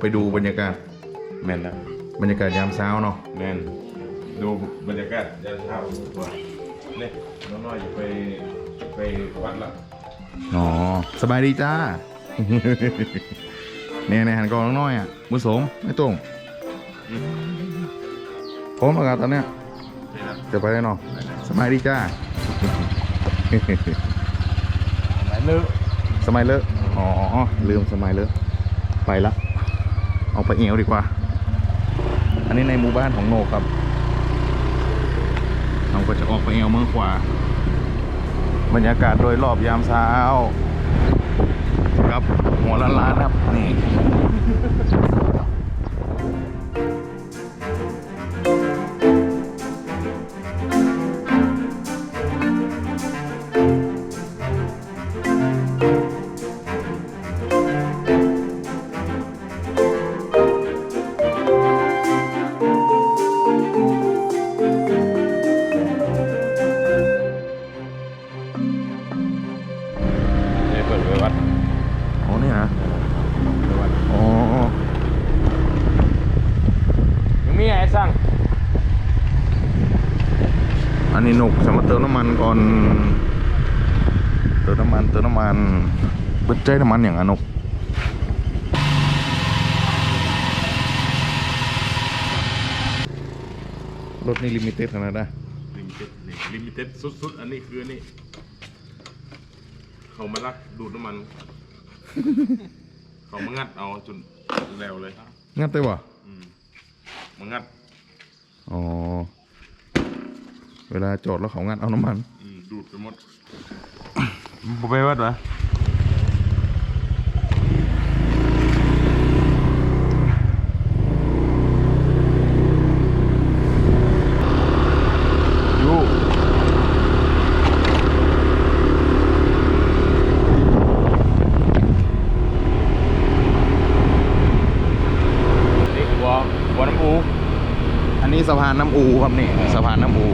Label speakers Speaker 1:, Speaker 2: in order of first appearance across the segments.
Speaker 1: ไปดู
Speaker 2: มุมขวา
Speaker 1: ไปดูบรรยากาศ
Speaker 2: แม่นแล้ว
Speaker 1: บรรยากาศยามเช้าเนาะ
Speaker 2: แม่นดูบรรยากาศยามเช้าดีกว่าเนี่ยน้องน้อยอย่าไปไปวัดละ
Speaker 1: อ๋อสบายดีจ้าเนี่ยในหันกองน้อยๆอะมือสมไม่ตรงพร้อมแล้วกันตอนเนี้ย
Speaker 2: นี่นะ
Speaker 1: จะไปได้เนาะสบายดีจ้า
Speaker 2: ไหนเลิก
Speaker 1: สมัยเลอะอ๋อลืมสมัยเลอะไปละ เอาไปเอวดีกว่า อันนี้ในหมู่บ้านของโนครับ เราก็จะออกไปเอวเมืองขวา บรรยากาศโดยรอบยามเช้า ครับหัวล้านล้านๆครับ นี่
Speaker 2: มา
Speaker 1: เติมน้ำมันก่อนเติมน้ำมันเติมน้ำมันเบิดใจน้ำมันอย่างอะหนุกรถนี่ลิมิเต็ดขนาดนั้น
Speaker 2: ลิมิเต็ดนี่ลิมิเต็ดสุดๆ อันนี้คืออันนี้เขามาลักดูดน้ำมัน เขามางัดเอาจนแล้วเลย
Speaker 1: งัดได้วะ
Speaker 2: อืมมางัด
Speaker 1: อ๋อ เวลาจอดแล้วเขางัดเอาน้ำมัน
Speaker 2: อืมดูดไปหมดบ่ไปวัดวะ
Speaker 1: ยู
Speaker 2: นี่คือวอวอน้ำอู
Speaker 1: อันนี้สะพานน้ำอูครับนี่สะพานน้ำอู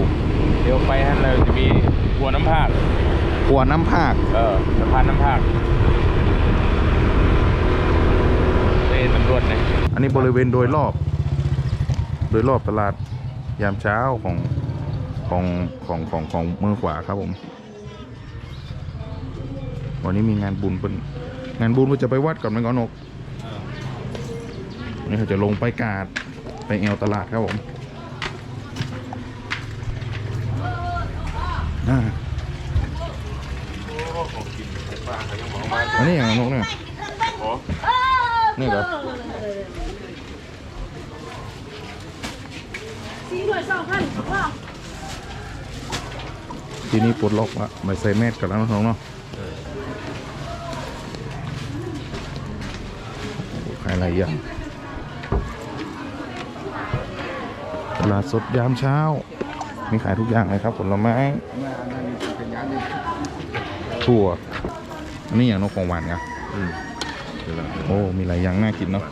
Speaker 2: เดี๋ยวไปฮะเราจะมีวัวน้ำภาค
Speaker 1: ขัวน้ำภาค
Speaker 2: เออสะพานน้ำภาคเอ้ยตำรวจเนี่ย
Speaker 1: อันนี้ บริเวณโดยรอบ โดยรอบตลาดยามเช้าของของของของของเมืองขวาครับผม วันนี้มีงานบุญเป็นงานบุญว่าจะไปวัดก่อนไหมก่อนนกนี่เขาจะลงไปกาดไปแอวตลาดครับผมอ่า
Speaker 2: โอ้ของกินไอ้ปลาเขายังบอกมา
Speaker 1: อันนี้อย่างนกเนี่ย
Speaker 2: ขอ
Speaker 1: นี่เหรอ
Speaker 3: สี่หน่วยสองพันว่า
Speaker 1: ทีนี้ปลดล็อกละไม่ใส่แมสกันแล้วน้องๆเนาะโอ้ขายอะไรอย่างตลาดสดยามเช้า มีขายทุกอย่างเลยครับผลไม้ถั่วอันนี้อย่างนกของหวานไง
Speaker 2: อืมเดี๋ยวละ
Speaker 1: โอ้ มีหลายอย่างน่ากินเนาะ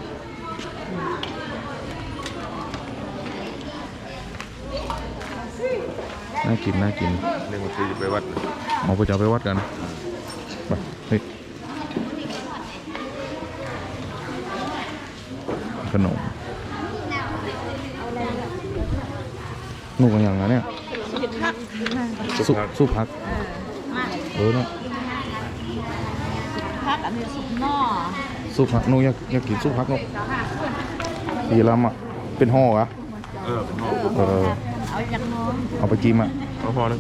Speaker 1: น่ากินน่ากิน
Speaker 2: เรื่องมันคือจะไปวัดนะ
Speaker 1: เอาไปจะเอาไปวัดกันไปเฮ้ยขนมนูกันอย่างไรเนี่ยสุสุพักเออเนาะ
Speaker 3: พักอันนี้สุกหม้อ
Speaker 1: สุพักนูอยากอยากกินสุพักเนาะดีลำอะเป็นห่อเหรอะ
Speaker 2: เออเป็นหม้อ
Speaker 1: เออ
Speaker 3: เอาจากน้อง
Speaker 1: เอาไปจิ้มอะ
Speaker 2: เอาพอแล้ว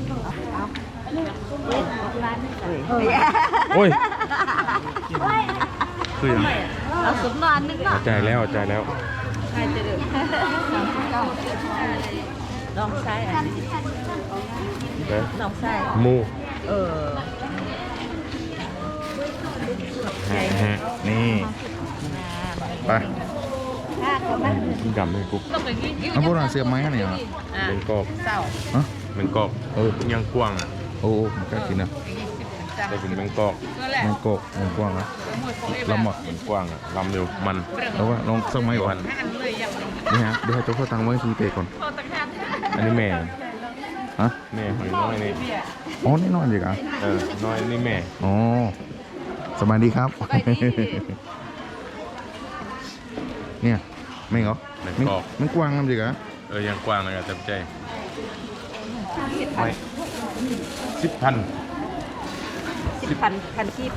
Speaker 3: ร้าน
Speaker 2: โอ้ยคือยัง
Speaker 3: เอาสุกนอนนึงเนาะ
Speaker 2: จ่ายแล้วจ่ายแล้ว
Speaker 3: ใครจะเดือดลองใช้อันนี้
Speaker 2: ไป
Speaker 3: ลองใช้
Speaker 2: หมู
Speaker 3: เออ
Speaker 2: ฮะฮะ
Speaker 1: นี่ไป
Speaker 3: ถ้าเขามัน
Speaker 2: ดำให้กุ๊ก
Speaker 3: ต้องไปกิน
Speaker 1: น้ำโบราณเสียบไม้กันเนี่ยเหรอ
Speaker 2: เป็นกรอบ
Speaker 3: เศร้า
Speaker 1: ฮะ
Speaker 2: เป็นกรอบ
Speaker 1: เออ
Speaker 2: ยังกว้างอะ
Speaker 1: โอ้มันกล้ากินนะ
Speaker 2: แต่เป็นเป็นกรอบ
Speaker 1: มันโกกมันกว้างนะลำอะ
Speaker 2: มันกว้างอะลำเร็วมัน
Speaker 1: แล้วว่าลองสักไม้ก่อนนี่ฮะเดี๋ยวให้เจ้าเข้าตังค์ไว้ทีเตะก่อน
Speaker 2: อันนี้แม่
Speaker 1: ฮะ
Speaker 2: แม่หอยน้อยนี่
Speaker 1: อ๋อนี่นอนดีกอะ
Speaker 2: เออน้อยนี่แม่
Speaker 1: อ๋อสบายดีครับ
Speaker 3: สบายดี
Speaker 1: เนี่ย ไม่เหรอ
Speaker 2: แมง
Speaker 1: มัน
Speaker 2: กอก
Speaker 1: มันกว้างน้ำจิกะ
Speaker 2: เออยังกว้างเลยอะเต็มใจ
Speaker 3: สิบพัน
Speaker 2: สิบพัน
Speaker 3: สิบพันพันคีบ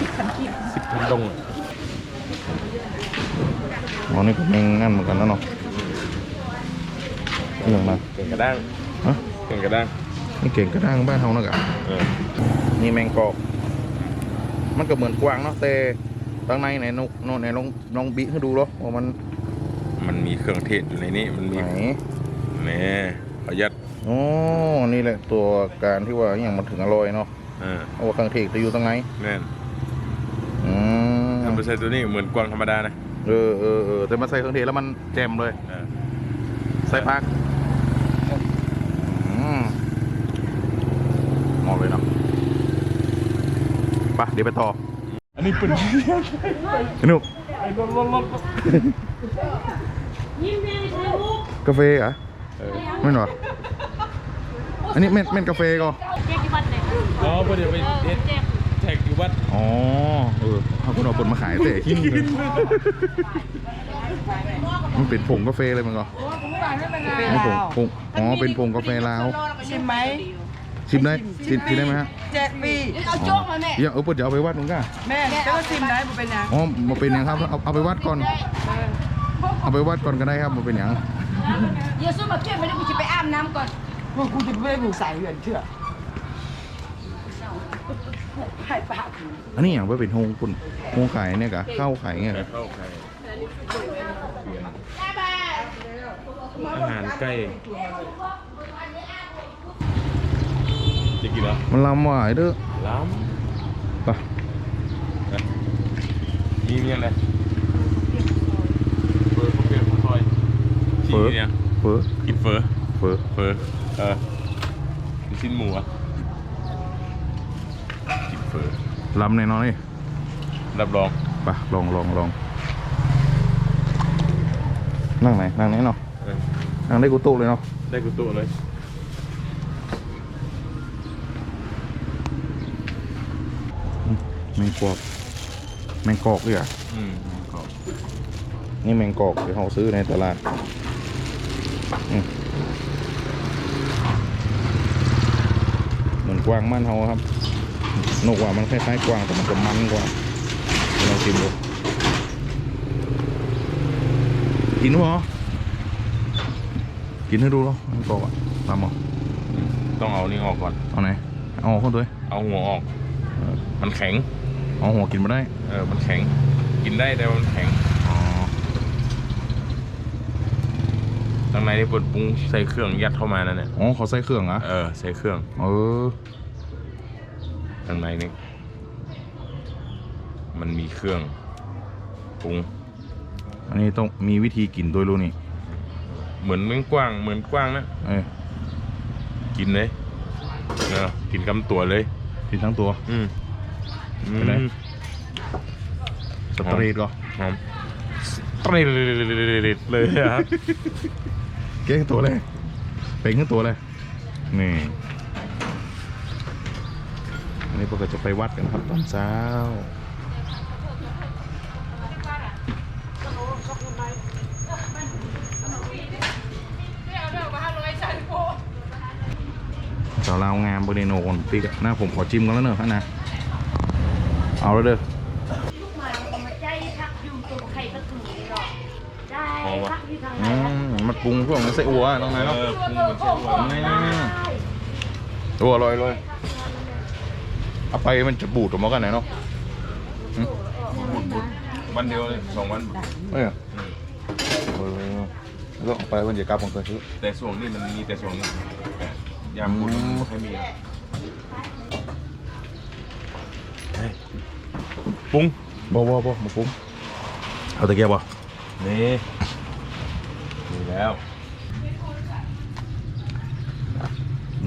Speaker 3: สิบพันคีบ
Speaker 2: สิบพันดง
Speaker 1: อ๋อนี่ก็แมงนั่นเหมือนกันแล้วเนาะนี่อย่างไร
Speaker 2: เก่งกระด้าง
Speaker 1: ฮะ
Speaker 2: เก่งกระด้าง
Speaker 1: นี่เก่งกระด้างบ้านเฮานะกะ
Speaker 2: เออ
Speaker 1: นี่แมงกอกมันก็เหมือนกวางเนาะแต่ข้างในไหนนกโน่นไหนลองลองบิให้ดูเหรอว่ามัน
Speaker 2: มันมีเครื่องเทศอยู่ในนี้ มันมี
Speaker 1: ไหน
Speaker 2: นี่ประหยัด
Speaker 1: โอ้นี่แหละตัวการที่ว่าอย่างมันถึงอร่อยเนาะ
Speaker 2: เออ
Speaker 1: เอาว่าเครื่องเทศจะอยู่ตรงไหน
Speaker 2: แน่น
Speaker 1: อืม
Speaker 2: ถ้าไม่ใช่ตัวนี้เหมือนกวางธรรมดานะ
Speaker 1: เออเออเออแต่มาใส่เครื่องเทศแล้วมันแจ่มเลย
Speaker 2: เออ
Speaker 1: ใส่พักอืมเหมาะเลยเนาะไปเดี๋ยวไปต่อ
Speaker 2: อันนี้เป็น
Speaker 1: สนุก
Speaker 2: ไอ้รถรถรถ
Speaker 1: กาแฟเหรอ
Speaker 2: เออ
Speaker 1: ไม่หรออันนี้เม่นเม่นกาแฟก็
Speaker 2: อ๋อพอเดี๋ยวไปเฮ็ดแท็กอยู่วัด
Speaker 1: อ๋อเออเขาคุณเอาผลมาขายแต่ขี้นี่เลยมันเป็นผงกาแฟเลยมันก็ไม่ผงผงอ๋อเป็นผงกาแฟลาว
Speaker 4: ชิมไหม
Speaker 1: ชิมได้ชิมชิมได้ไหมฮะ
Speaker 4: เจ็ดปี
Speaker 3: เอาโจ๊กมาแม่
Speaker 1: เดี๋ยวเออเปิดจะเอาไปวัดมึงก้า
Speaker 4: แม่เจ้าชิมได้บ่เป็นหยัง
Speaker 1: อ๋อมาเป็นอย่างครับเอาเอาไปวัดก่อนเอาไปวัดก่อนก็ได้ครับมาเป็นอย่าง
Speaker 3: เดี๋ยวสู้มาเก็บไม่ได้กูจะไปอาบน้ำก่อน
Speaker 4: พวกกูจะไม่ได้ผูกสายเหือนเชื่อให้ปาก
Speaker 1: อันนี้อย่างว่าเป็นโฮงคุณโฮงขายเนี่ยกะข้าวขายเนี่ยกะ
Speaker 2: เข้าใครอาหารใกล้จะกินเหรอ
Speaker 1: มันลำหวายเด้อ
Speaker 2: ล้
Speaker 1: ไปำ
Speaker 2: มีเมียอะไรเฟอร์เขาเปลี่ยนเขาซอย
Speaker 1: เฟอ
Speaker 2: ชี้เนี่ย
Speaker 1: เฟอ
Speaker 2: กินเฟอร์
Speaker 1: เฟอ
Speaker 2: เฟอร์เออกินชิ้นหมูอะกินเฟอร์
Speaker 1: ลำในน้อย
Speaker 2: รับรอง
Speaker 1: ไปลองลองลองนั่งไหนนั่งไหนเนาะ
Speaker 2: เออ
Speaker 1: นั่งได้กูโต๊ะเลยเนาะ
Speaker 2: ได้กุตุเลย
Speaker 1: แมงกอกแมงกอกด้วยอะ
Speaker 2: อืมขอบ
Speaker 1: นี่แมงกอกที่เขาซื้อในตลาดอืมเหมือน กวางมันเขาครับนกว่ามันคล้ายๆกวางแต่มันจะมันกว่าลองชิมดูกินหรอกินให้ดูเหรอแมงกอกอะตามเหรอ
Speaker 2: ต้องเอานี่ออกก่อน
Speaker 1: เอาไหนเอาเข้าด้วย
Speaker 2: เอาหัวออก มันแข็ง
Speaker 1: เอาหัวกินมาได้
Speaker 2: เออมันแข็ง กินได้แต่ว่ามันแข็ง
Speaker 1: อ๋อ
Speaker 2: ข้างในนี่ปนปรุงใส่เครื่องยัดเข้ามานั่นเนี่ย
Speaker 1: อ๋อเขาใส่เครื่องเหรอะ
Speaker 2: เออใส่เครื่อง
Speaker 1: เออ
Speaker 2: ข้างในนี่มันมีเครื่องปรุง
Speaker 1: อันนี้ต้องมีวิธีกินโดยรู้นี่
Speaker 2: เหมือนเมืองกว้างเหมือนกว้างนะ
Speaker 1: เอ้ย
Speaker 2: กินเลยเออกินกำตัวเลย
Speaker 1: กินทั้งตัว
Speaker 2: อืมอื
Speaker 1: เป็นไร
Speaker 2: ม
Speaker 1: สตรีทก็
Speaker 2: หอมตรีดเลยครับ
Speaker 1: เก้งตัวเลย เป็นทั้งตัวเลย นี่ อันนี้พวกเราจะไปวัดกันครับตอนเช้าสาวลาวงามบริโนคนปีกอะหน้าผมขอจิ้มกันแล้วเนอะฮะนะ เอาแล้วเด้อ
Speaker 5: ใจพักอยู่ตรงไข่ประตูนี่หรอกใจพักอยู่ทางไหน
Speaker 1: อืมมันปรุงพวกมันไส้อัวตรงไหนเนาะ
Speaker 2: เออปรุงเหมือนเส้นหวาน
Speaker 1: นี่ตัวอร่อยเลย เอาไปมันจะบูดออกมากันไหนเนาะ
Speaker 2: วันเดียวเลยสองวัน
Speaker 1: เออเออแล้วก็เอาไปมันจะกลับของตัวซื้อ
Speaker 2: แต่ส่วนนี้มันมีแต่ส่วนนี้ยามบุญ
Speaker 1: อืม
Speaker 2: ไม่ค่อยมีเฮ้ยปรุง
Speaker 1: บ่บ่บ่มาปรุงเอาตะเกียบบ่
Speaker 2: นี่มีแล้ว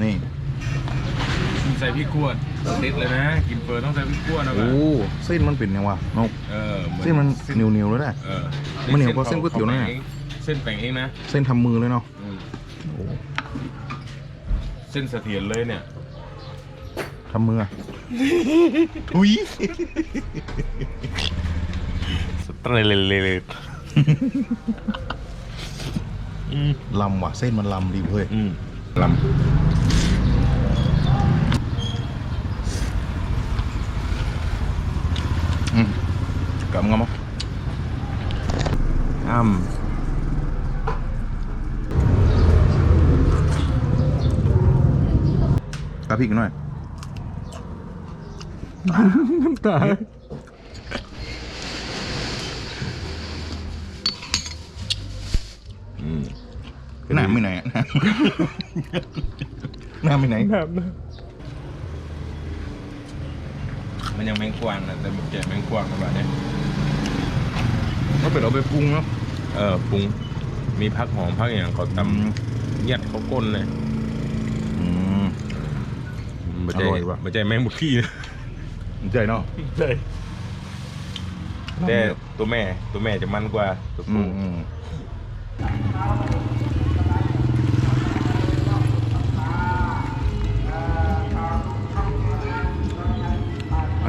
Speaker 1: นี่
Speaker 2: ใส่พริกขวด เด็ดเลยนะ กินเปิดต้องใส่พริกขวดนะ
Speaker 1: โอ้เส้นมันเป็นยังวะนก
Speaker 2: เออหอ
Speaker 1: เส้นมันเหนียวเหนียวๆเลยนะ
Speaker 2: เออ
Speaker 1: มันเหนียวกว่าเส้นก๋วยเตี๋ยวนะ
Speaker 2: เส้นแป่งเองนะ
Speaker 1: เส้นทำมือเลยเนาะ
Speaker 2: อืม
Speaker 1: โอ้
Speaker 2: เส้นเสถียรเลยเนี่ย
Speaker 1: ทำมืออะอุ้ย
Speaker 2: สเตรเลเลเล
Speaker 1: ลำว่ะ เส้นมันลำดีเว้ย
Speaker 2: อืม
Speaker 1: ลำ กลับงมั้ง
Speaker 2: อ้ำ
Speaker 1: กลับพี่กันหน่อยน้ำตา
Speaker 2: อืม
Speaker 1: หน้าไม่ไหนอะหน้าไม่ไหน
Speaker 2: มันยังแมงกวางนะแต่มันแกะแมงกวางมาแบบเนี้ย
Speaker 1: ก็เป็นเอาไปปรุงเนาะ
Speaker 2: เออปรุงมีพักหอมพักอย่างเขาตำยัดเขาก้นเลย
Speaker 1: อืม
Speaker 2: ไม่ใช่
Speaker 1: อร่อยว่ะ
Speaker 2: ไม่ใช่แมงมุกี้นะ
Speaker 1: ใจเนาะ
Speaker 2: ใช่แต่ตัวแม่ตัวแม่จะมันกว่าตัว
Speaker 1: อื
Speaker 2: ผู้
Speaker 1: ม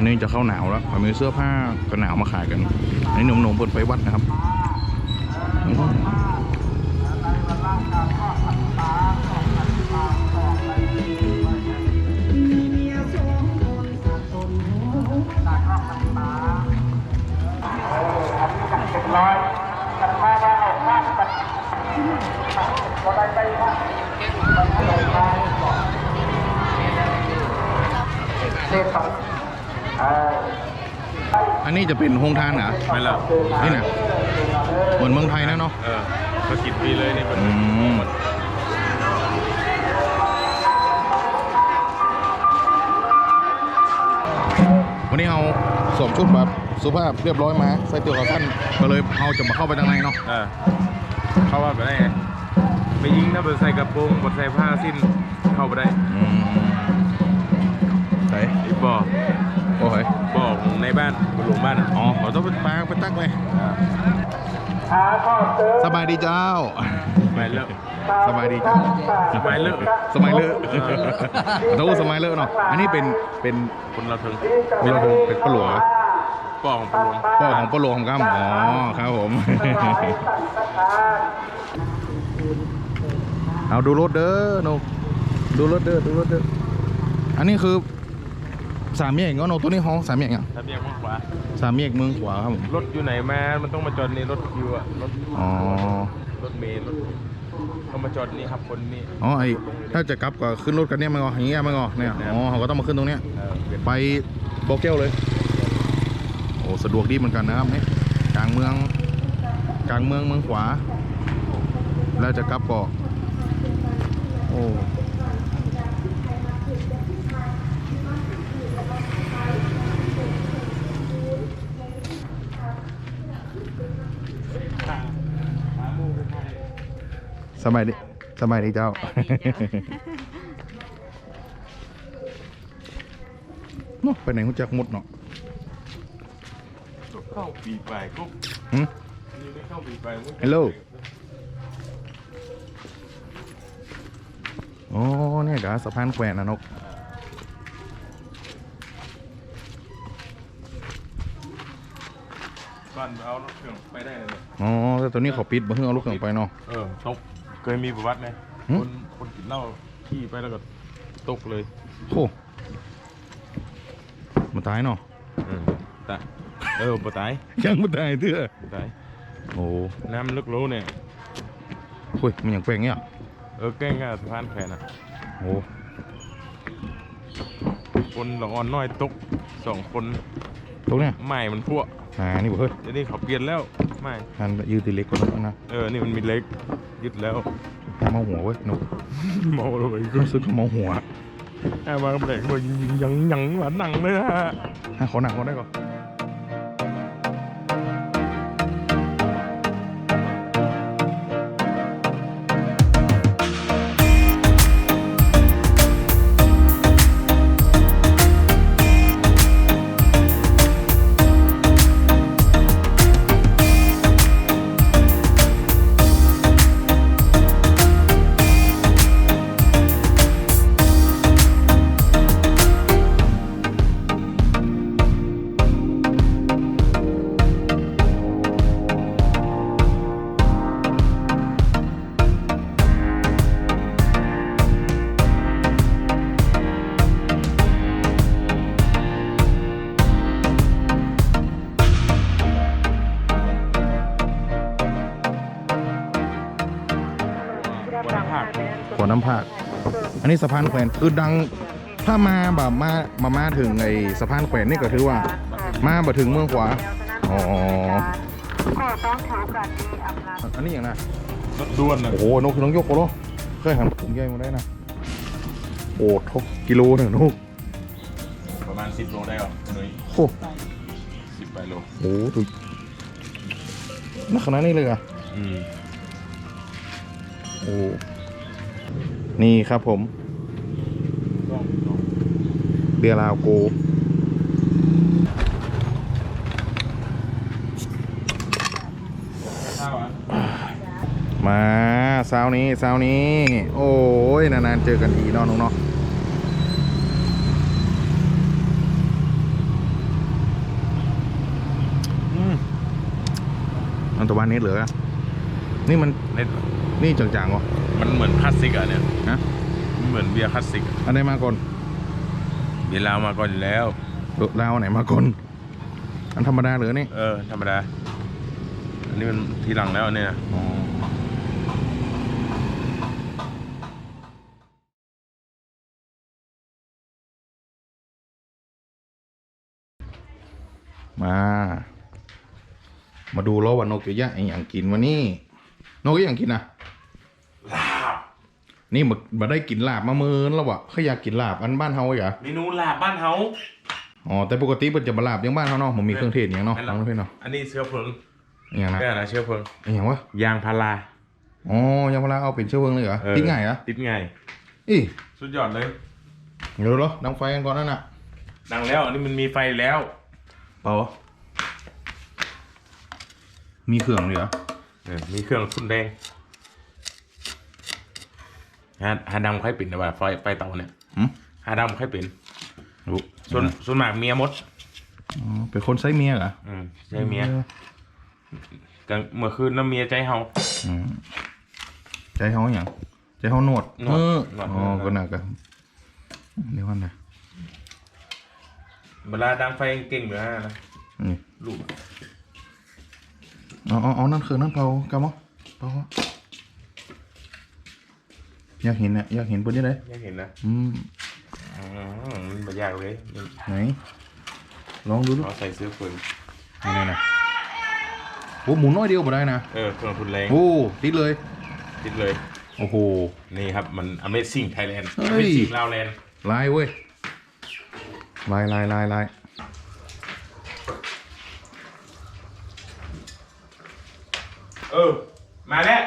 Speaker 1: นี้จะเข้าหนาวแล้วมันมีเสื้อผ้ากันหนาวมาขายกันอันนี้หนุ่มๆเปิดไปวัดนะครับอืม อันนี้จะเป็นโฮงทานเหรอ
Speaker 2: ไม่ละ
Speaker 1: นี่นะเหมือนเมืองไทยนะเนาะ
Speaker 2: เออเขาคิดฟรีเลยนี่เป็น
Speaker 1: อืมวันนี้เราสวมชุดแบบสุภาพเรียบร้อยมา ใส่ตัวขาสั้นก็เลยเราจะมาเข้าไปทางในเนาะ
Speaker 2: เออเข้าว่าไปได้ไงไม่ยิงนะบดใส่กระโปรงบดใส่ผ้าสิ้นเข้าไปได้
Speaker 1: อืมใส่
Speaker 2: ไอ้บ่อ
Speaker 1: โอ้ย
Speaker 2: บ่อของในบ้านบนหลวงบ้านอะ
Speaker 1: อ๋อเขาต้องเป็นปลาไปตักเลยสบายดีเจ้า
Speaker 2: ไปเลิก
Speaker 1: สบายดีเจ้า
Speaker 2: สบายเลิก
Speaker 1: สมัยเลอะโน้สมัยเลอะเนาะอันนี้เป็นเป็น
Speaker 2: คนเราถึง
Speaker 1: เป็นเป็นปลาหลวงเหรอ
Speaker 2: ป่อของปลวง
Speaker 1: พ่อของปลาหลวงของกัมอ๋อครับผมเอาดูรถเด้อโนดูรถเด้อดูรถเด้ออันนี้คือ สามแยกเนาะโนตัวนี้ห้องสามแยกอะ
Speaker 2: ถ้าเบียงมากกว่า
Speaker 1: สามแยกเมืองขวาครับผม
Speaker 2: รถอยู่ไหนมา มันต้องมาจอดในรถคิวอะรถ
Speaker 1: อ๋อ
Speaker 2: รถเมล์รถต้องมาจอดนี่ครับคนนี้
Speaker 1: อ๋อไอถ้าจะกลับก็ขึ้นรถกันเนี่ยมันก็อย่างเงี้ยมันก็เนี่ยอ๋อเขาก็ต้องมาขึ้นตรงเนี้ย
Speaker 2: เออเปลี่ยน
Speaker 1: ไปโบเกลเลยโอ้สะดวกดีเหมือนกันนะครับนี่กลางเมืองกลางเมืองเมืองขวา แล้วจะกลับก็โอ้ สบายดีสบายดีเจ้า เนาะไปไหนหุ่จักหมดเนาะ
Speaker 2: เข้าปีไปกุ๊บ
Speaker 1: หึ
Speaker 2: นี่ไม่เข้าปีไปกุ๊บ
Speaker 1: ฮัลโหลโอ้เนี่ยกะสะพานแขวนนะนก
Speaker 2: ก่อนเอารถเครื่องไปได้เลย
Speaker 1: อ๋อแต่ตัวนี้เขาปิดบ่เพิ่งเอาลูกเครื่องไปเนาะ
Speaker 2: เออตก เคยมีประวัติไหม
Speaker 1: หึ
Speaker 2: คนคนกินเหล้าขี่ไปแล้วก็ตกเลย
Speaker 1: โอ้มาตายเนาะ
Speaker 2: เออตายเออบ่ตาย
Speaker 1: ยังมาตายเถอะ
Speaker 2: บ่ตาย
Speaker 1: โอ้
Speaker 2: น้ำลึกรู้เนี่ย
Speaker 1: โอ้ยมันยังแปลงเงี้ย
Speaker 2: เออแกล้งกับสะพานแขวนอะ
Speaker 1: โอ้
Speaker 2: คนละอ่อนน้อยตกสองคน
Speaker 1: ตรงเนี้ย
Speaker 2: ไม้มันพวก
Speaker 1: อ่านี่บ่เฮ้ย
Speaker 2: เดี๋ยวนี้เขาเปลี่ยนแล้วไม่
Speaker 1: หันยืดตีเล็กกว่านั้นนะ
Speaker 2: เออนี่มันมีเล็ก ยึดแล้ว
Speaker 1: เมาหัวเว้ยนก
Speaker 2: เมาเลย
Speaker 1: รู้สึกเมาหัว
Speaker 2: แอบมาเบรกเลยยิงยังยังหลังหนังเลยนะ
Speaker 1: ให้ขอหนักเขาได้ก่อนอน อันนี้สะพานแขวนคือดังถ้ามาแบบมามามาถึงไอ้สะพานแขวนนี่ก็ถือว่า มาบ่ถึงเมืองขวาอ๋ออันนี้อย่างน่ะ
Speaker 2: รถด่วนนะ
Speaker 1: โอ้โหนกน้องยกโอ้โหเคยหันผมใหญ่มาได้นะโอ้ทกกิโลหนึ่งนก
Speaker 2: ประมาณ10โลได้หรอหนุ่ย
Speaker 1: โอ้
Speaker 2: 10ไปโล
Speaker 1: โหถูกนักขนาดนี้เลยเหรอะ
Speaker 2: อืม
Speaker 1: โอ้ นี่ครับผม เบียร์ลาวโก
Speaker 2: ข้าวอะ
Speaker 1: มาเช้านี้เช้านี้ โอ้ยนานๆเจอกันทีนอนน้องเนาะอืมอันตะวันนี้เหลือ นี่มัน
Speaker 2: เน็ต
Speaker 1: นี่จางๆวะ
Speaker 2: มันเหมือนคลาสสิกอะเนี่ย
Speaker 1: ฮะ
Speaker 2: มันเหมือนเบียร์คลาสสิกอะ
Speaker 1: อันไหนมาก่อน
Speaker 2: เบียร์ลาวมาก่อนอยู่แล้ว
Speaker 1: ลาวอันไหนมาก่อนอันธรรมดาเหลือนี่
Speaker 2: เออธรรมดาอันนี้มันทีหลังแล้วเนี่ย
Speaker 1: อ๋อมา มาดูแล้วว่านกจะย่างอหย่างกินวันนี้ นกอหย่างกินนะ
Speaker 2: ลาบ
Speaker 1: นี่มามาได้กินลาบมาเมินแล้ววะเขาอยากกินลาบอันบ้านเฮาเหรอ
Speaker 2: เมนูลาบบ้านเฮา
Speaker 1: อ๋อแต่ปกติมันจะมาลาบอยังบ้านเฮาเนาะมันมีเครื่องเทศอย่างเนาะ
Speaker 2: นั่น
Speaker 1: ฟัง
Speaker 2: แหละ
Speaker 1: นะพี่เนาะ
Speaker 2: อันนี้เชื้อเพลิง
Speaker 1: อหย่างนะ
Speaker 2: แค่นะเชื้อเพลิง
Speaker 1: อหย่างวะ
Speaker 2: ยางพารา
Speaker 1: อ๋อยังเวลาเอาเป็นเชื้อเพลิงเลยเหรอ
Speaker 2: เออ
Speaker 1: ทิ้งง่ายเหรอ
Speaker 2: ติดง่าย
Speaker 1: อี
Speaker 2: สุดยอดเลย
Speaker 1: เดี๋ยวเหรอดังไฟกันก่อนนั่นน่ะ
Speaker 2: ดังแล้วอันนี้มันมีไฟแล้ว
Speaker 1: เปล่ามีเครื่องเลยเหรอ
Speaker 2: เออมีเครื่องทุนแดง ฮาฮาดำค่อยปิดนะว่าไฟไฟเตาเนี่ย
Speaker 1: หืม
Speaker 2: ฮาดำค่อยปิด
Speaker 1: รู้
Speaker 2: ส่วนส่วนมากเมียมด
Speaker 1: อ๋อเป็นคนไซส์เมียเหรอ
Speaker 2: อืมใจเมียกลางเมื่อคืนน้ำเมียใจเฮา
Speaker 1: อืมใจเขาอย่างใจเขาหนวด
Speaker 2: หนวด
Speaker 1: เออ
Speaker 2: หนวด
Speaker 1: อ๋อ
Speaker 2: หนวด
Speaker 1: ก็น่ากันเดี๋ยววันไหน
Speaker 2: เวลาดังไฟเก่งเหลือนะ
Speaker 1: นี่
Speaker 2: ลูก
Speaker 1: เอาเอาเอานั่นคือนั่นเปล่ากำมั้งเปล่า อยากเห็นอะอยากเห็นบนนี้เลย
Speaker 2: ยังเห็นนะ
Speaker 1: อืม
Speaker 2: อืมมันไม่ยากเลยมัน
Speaker 1: ไหนลองดูดู
Speaker 2: เขาใส่เสื้อฝืน
Speaker 1: นี่นะโอ้หมุนน้อยเดียวบ่ได้นะ
Speaker 2: เออเครื่องทุนแรง
Speaker 1: โอ้ติดเลย
Speaker 2: ติดเลย
Speaker 1: โอ้โห
Speaker 2: นี่ครับมัน Amazing Thailand
Speaker 1: เฮ้ย
Speaker 2: Amazing Lowland
Speaker 1: ลายเว้ยลายลายลายลาย
Speaker 2: เออ มาแล้ว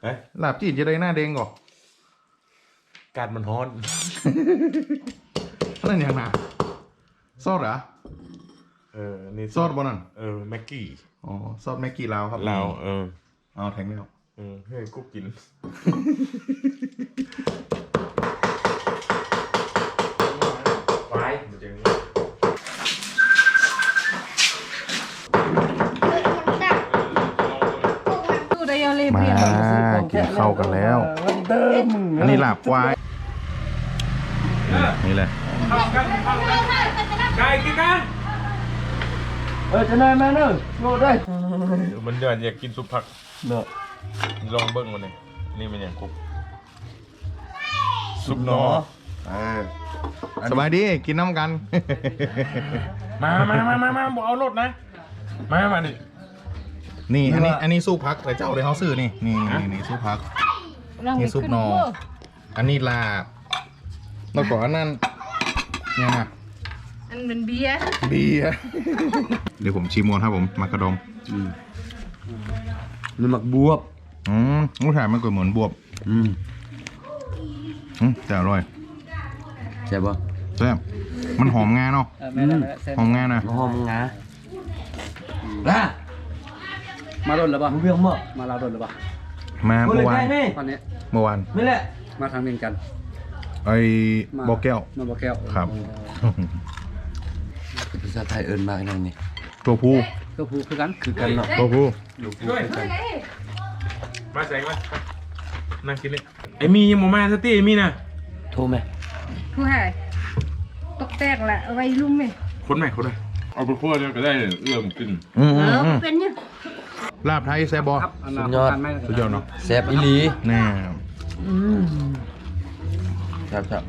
Speaker 2: ะเฮ้ย
Speaker 1: ลาบจีนจะได้หน้าแดงก่อ
Speaker 2: การมันฮ้อน
Speaker 1: อะไรอย่างน่ะซอสเหรอ
Speaker 2: เออนี่
Speaker 1: ซอสบนนั่น
Speaker 2: เออแม็กกี้
Speaker 1: อ๋อซอสแม็กกี้ลาวครับ
Speaker 2: ลาวเออ
Speaker 1: เอาแทงแล้ว
Speaker 2: เออเฮ้ยกูกิน ไว้มันจะงี้
Speaker 3: ตู้ได้ยังเรียบ
Speaker 1: มา
Speaker 3: เรีย ง
Speaker 1: กินข้าวกันแล้ว
Speaker 4: เดิมมึง
Speaker 1: อันนี้ลาบควายนี่แหละ
Speaker 2: ไก่กินกัน
Speaker 4: เออจะนายมาเนอะโง่ได้
Speaker 2: มันเดือดอยากกินซุปผัก
Speaker 4: เนอะ
Speaker 2: ลองเบิ้งมันนี่นี่มันอย่างกุ๊บซุปหนอ
Speaker 1: เออสบายดีกินน้ำกัน
Speaker 2: มามามามามาบอกเอารถนะ มามาดิ
Speaker 1: นี่อันนี้อันนี้สู้พักแต่เจ้าได้เขาซื้อนี่นี่นี่นี่สู้พัก นี่ซุปหน่ออันนี้ลาบแล้วก็อันนั้นเนี่ยนะ
Speaker 3: อันเป็นเบียร์
Speaker 1: เบียร์เดี๋ยวผมชิมก่อนครับผมมากระดอง
Speaker 4: นี่หมักบวบ
Speaker 1: อืมรสชาติมันก็เหมือนบวบ
Speaker 4: อืม
Speaker 1: อืมแต่อร่อย
Speaker 4: ใช่ป่ะ
Speaker 1: แซ่บมันหอมงาเนาะ
Speaker 4: อืม
Speaker 1: หอมงานะ
Speaker 4: หอมงาล่ะ มาโดนหรือเปล่าเรื่องมั้งมาลาวโดนหรือเปล่า
Speaker 1: มาเมื่อวาน
Speaker 4: ตอนนี้
Speaker 1: เมื่อวาน
Speaker 4: นี่แหละมาทางเวียงจันทร์
Speaker 1: ไอ้
Speaker 4: มา
Speaker 1: บอกแก้ว
Speaker 4: มาบอกแก้ว
Speaker 1: ครับ
Speaker 6: ภาษาไทยเอิญมากนั่นนี่
Speaker 1: ตัวผู้
Speaker 4: ก็พูดคือกัน
Speaker 6: คือกันเนาะ
Speaker 1: ตัวผู้
Speaker 2: ด้วยมาแสงมานั่งกินเลยไอ้มียังมามาสติไอ้มีน่ะ
Speaker 6: โทรไหม
Speaker 3: ผู้หายตกแตกละเอาไว้ลุ่มไหม
Speaker 2: คนไหนคนไหนเอาไปคั่วเนี่ยก็ได้เอื้อมกิน
Speaker 1: อืมอืมอืม
Speaker 3: เป็นยัง
Speaker 1: ลาบไทยแซ่บบอ
Speaker 4: ครับอันนั้น
Speaker 6: สุดยอด
Speaker 4: ทานไหม
Speaker 1: สุดยอดเนาะ
Speaker 6: แซ่บอีหลี
Speaker 1: แน่
Speaker 6: ครับครับ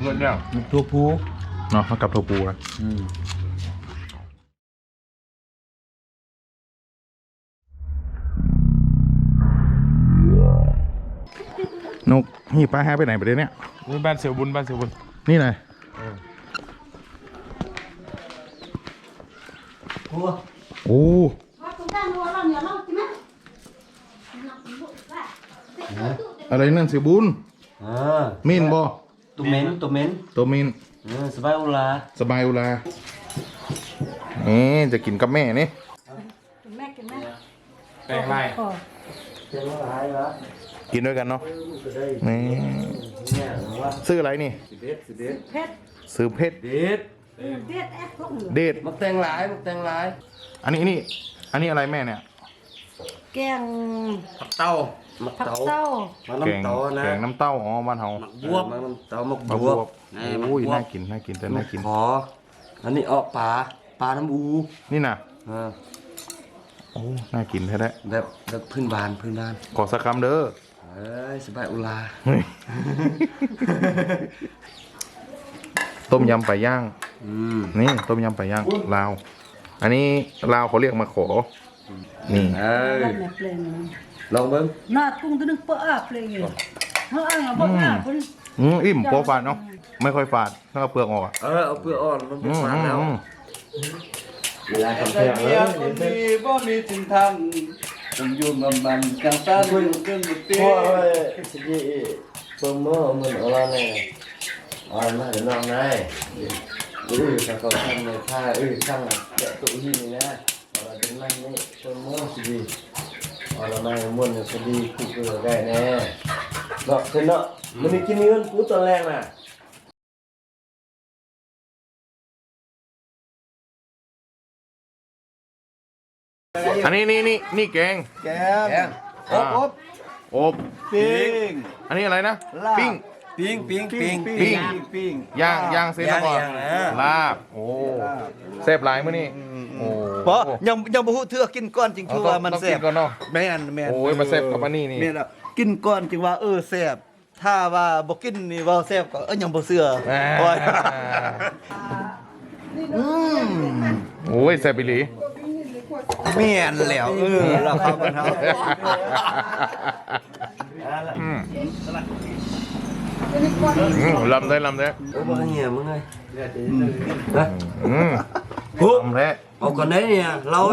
Speaker 2: เงินแล้ว
Speaker 6: ทั่วภู
Speaker 1: เนาะเขากับโทปูนะ
Speaker 6: อืม
Speaker 1: นกนี่ป้าแฮไปไหนไปเดี๋ยวเนี้ย
Speaker 2: นี่บ้านเสียวบุญบ้านเสียวบุญ
Speaker 1: นี่เลยโอ้ อะไรนั่นสิบุญ
Speaker 6: อ่า
Speaker 1: มินบอ
Speaker 6: ตัวเม้นตัวเม้น
Speaker 1: ตัวมิน
Speaker 6: เออสบายอุลา
Speaker 1: สบายอุลานี่จะกินกับแม่นี่
Speaker 3: แม่กินแม่
Speaker 2: แปลงไร
Speaker 3: ขอ
Speaker 6: เป็นอะไรวะ
Speaker 1: กินด้วยกันเนาะ
Speaker 6: ก็ได้
Speaker 1: นี่
Speaker 6: เนี่ยว่า
Speaker 1: ซื้ออะไรนี่
Speaker 6: เด็ดเด็ด
Speaker 3: เพชร
Speaker 1: ซื้อเพชร
Speaker 6: เด็ด
Speaker 3: เด็ดแอปพวกเหนือ
Speaker 1: เดท
Speaker 6: มักแตงหลายมักแตงหลาย
Speaker 1: อันนี้นี่อันนี้อะไรแม่เนี่ย
Speaker 3: แกง
Speaker 6: ผักเต้ามัก
Speaker 3: ผัก
Speaker 6: เต้า
Speaker 3: เต้า
Speaker 6: มา
Speaker 1: แกง
Speaker 6: น้ำเต้านะ
Speaker 1: แกงน้ำเต้าอ๋อบ้านเฮา
Speaker 6: บวบมาน้ำเต้ามัก
Speaker 1: มา
Speaker 6: บบว
Speaker 1: ว
Speaker 6: บบ
Speaker 1: โอ้ยน่ากินน่ากินแต่น่ากิน
Speaker 6: ขออันนี้ออกปลาปลาน้ำอู
Speaker 1: นี่นะ
Speaker 6: อ่า
Speaker 1: โอ้น่ากินแท้
Speaker 6: แบบแบบพื้นบ้านพื้นบ้าน
Speaker 1: ๆขอสักคำเด้อ
Speaker 6: เอ้ยสบายอุลา
Speaker 1: เฮ้ยต้มยำไก่ย่าง
Speaker 6: อืม
Speaker 1: นี่ต้มยำไก่ย่างลาว อันนี้ลาวเขาเรียกมาขอ นี่
Speaker 6: เอ้ย
Speaker 3: แล้วแม่เพลงนะ
Speaker 6: ลองเบิ้ง
Speaker 3: หน้ากุ้งตัวนึงเปอะเพลงอยู่เฮาอ่างบ่อ่างเพิ่น
Speaker 1: อืมอิ่มโปรฝาดเนาะไม่ค่อยฝาดถ้าเอาเปลือกออกอะ
Speaker 6: เออเอาเปลือกอ่อนมันเป็
Speaker 1: อื
Speaker 6: น
Speaker 1: ม
Speaker 6: ฟาน
Speaker 1: อืม
Speaker 6: แล้ว
Speaker 1: อืม
Speaker 6: เวลาคำแพงเลยบ่มีถึงทันผมอยู่มันมันกลางตาด้วยเกินบุตรโอ้ยสิดีเพิ่มมือมันอะไรเนี่ยอ่อนมาเดี๋ยวน้องนายอือถ้าเขาทำในท่าอือช่างแกะตัวหินนี่นะ อะไรเป็นมันนี่เพิ่มมือสิดีเอาละมาม้วนเนี่ยสิดีคู่เกลือได้แน่เนาะคือเนาะมันมีกินเงินกูตอนแรกน่ะ
Speaker 1: อันนี้นี่นี่นี่แกง
Speaker 4: แก
Speaker 6: แกง
Speaker 1: อ่าอบ
Speaker 4: ปิ้ง
Speaker 1: อันนี้อะไรนะ
Speaker 4: ลาบ
Speaker 1: ปิ้ง
Speaker 6: ปิ้งปิ้งปิ้ง
Speaker 1: ปิ้ง
Speaker 4: ปิ้ง
Speaker 1: ย่างย่างเสร็จแล้วก็
Speaker 6: ย่างๆนะ
Speaker 1: ลาบ โอ้แซ่บหลายมื้อนี่โอ้
Speaker 4: เพราะยังยังบ่ฮู้เทื่อกินก่อนจริง
Speaker 1: เอา
Speaker 4: คือ
Speaker 1: ต้อง
Speaker 4: ว่ามัน
Speaker 1: ต้อง
Speaker 4: แซ่
Speaker 1: กิ
Speaker 4: บ
Speaker 1: นก่อนเนาะ
Speaker 4: แม่นแม่น
Speaker 1: โอ้ยมาแซ่บกับอันนี้นี่
Speaker 4: แม่นแล้วกินก่อนจึงว่าเออแซ่บถ้าว่าบ่กินนี่ว่าแซ่บก็เอ้ยยังบ่เชื่อ
Speaker 1: อ่า
Speaker 4: โอ้ยอืม
Speaker 1: โอ้ยแซ่บอีหลี
Speaker 4: แม่นแล้วเออเราเข้ากันเฮา
Speaker 1: อืม อืมลำได้ลำได้
Speaker 6: โอ้บ่เหี้ยมึงไงนะ
Speaker 1: อืมลำแท้
Speaker 6: เอาก่อนได้เนี่ยเรา
Speaker 1: โ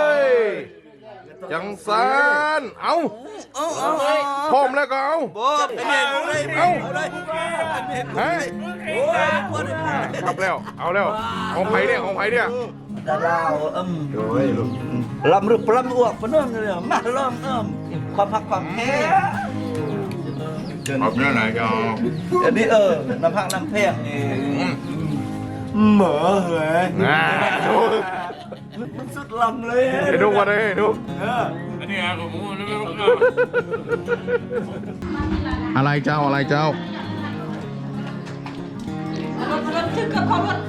Speaker 1: ง
Speaker 4: เสริมตั้งเสริม
Speaker 6: ตั้งเติมมี
Speaker 4: เออตั้งเสริมตั้งเสริม
Speaker 1: บ่
Speaker 4: บ่บ่แล้ว
Speaker 1: อืม
Speaker 4: อะการเร
Speaker 6: ถึงเรากันโอ้ยากันเมืองอ้าวายาจุอาบาระต้องหาบ้าน
Speaker 1: อืม
Speaker 6: บางครั้งโอ้เก่งใจสิบโมงสิบเอ็ดโมงสิบสองโมงเรียนมา
Speaker 1: ลองเอ้าอ่า
Speaker 6: ถึงวันที่เนี่ยก็ยา
Speaker 1: แซ่บบ่
Speaker 6: อันนั้นผมไม่ผมสำคัญ
Speaker 1: แซ่บหลาย
Speaker 7: เอาตัวแก่
Speaker 1: เฮ้ยจังซานเอ้าพร้อมแล้วก็เอา
Speaker 4: บ่ไอ้เมฆ
Speaker 1: เอาฮะครับแล้ว เอาแล้ว ของไผ่เนี่ย ของไผ่เนี่ย
Speaker 4: ดาราอืมโอ้ยลำรึปลำอ้วกปนนเลยมาล้อมอืมความพักความแพ้
Speaker 1: เอาเนื้อไหนจะเอา
Speaker 4: อันนี้เออ น้ำพักน้ำแพงนี่เหมอเหย
Speaker 1: อ่าดู
Speaker 4: มันสุดลำเลย
Speaker 1: เดี๋ยวดูกันเลยดู
Speaker 7: อันนี้อะผมไม่รู้
Speaker 1: อะไรเจ้าอะไรเจ้า
Speaker 3: รถรถขึ้นกับเขารถ